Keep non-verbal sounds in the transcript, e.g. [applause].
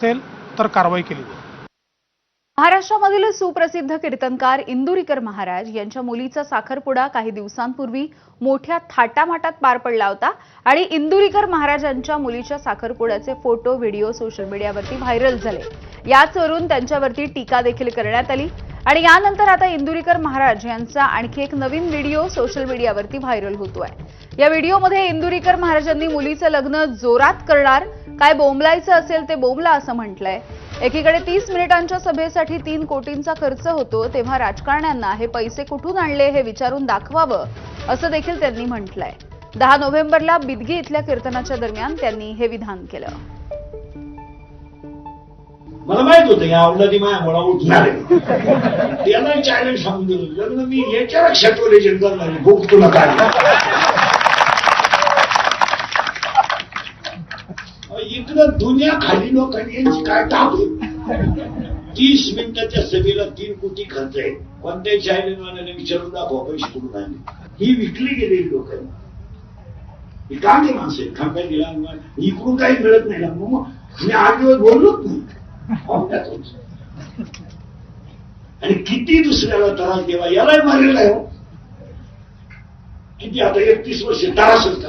असेल तर कारवाई केली जाईल. महाराष्ट्रामधील सुप्रसिद्ध कीर्तनकार इंदुरीकर महाराज यांच्या मुलीचा साखरपुडा काही दिवसांपूर्वी मोठ्या थाटामाटात पार पडला होता आणि इंदुरीकर महाराजांच्या मुलीच्या साखरपुड्याचे फोटो व्हिडिओ सोशल मीडियावरती व्हायरल झाले. याचवरून त्यांच्यावरती टीका देखील करण्यात आली आणि यानंतर आता इंदुरीकर महाराज यांचा आणखी एक नवीन व्हिडिओ सोशल मीडियावरती व्हायरल होतोय. या व्हिडिओमध्ये इंदुरीकर महाराजांनी मुलीचं लग्न जोरात करणार. काय बोंबलायचं असेल ते बोंबला असं म्हटलंय. एकीकडे तीस मिनिटांच्या सभेसाठी तीन कोटींचा खर्च होतो तेव्हा राजकारण्यांना हे पैसे कुठून आणले हे विचारून दाखवावं असं देखील त्यांनी म्हटलंय. दहा नोव्हेंबरला बिदगी इथल्या कीर्तनाच्या दरम्यान त्यांनी हे विधान केलं. मला माहीत होतं या माया मला उठणार आहे. [laughs] चॅलेंज सांगून दिलं. मी याच्या लक्षात भूक तुला काय इकडं दुनिया खाली लोकांनी यांची काय टाक तीस मिनिटाच्या सभेला तीन कोटी खर्च आहे कोणत्याही चॅलेंजवाल्याने विचारून दाखवा पैसे कुठून आले ही विकली गेलेली लोक आहेत. ही कांदे माणसं आहेत. खांब्या गेला इकडून काही मिळत नाही. ना मग मी आठ दिवस बोललोच नाही. आणि किती दुसऱ्याला त्रास देवा? यालाही मारलेला आहे हो. किती आता एकतीस वर्ष त्रासच करा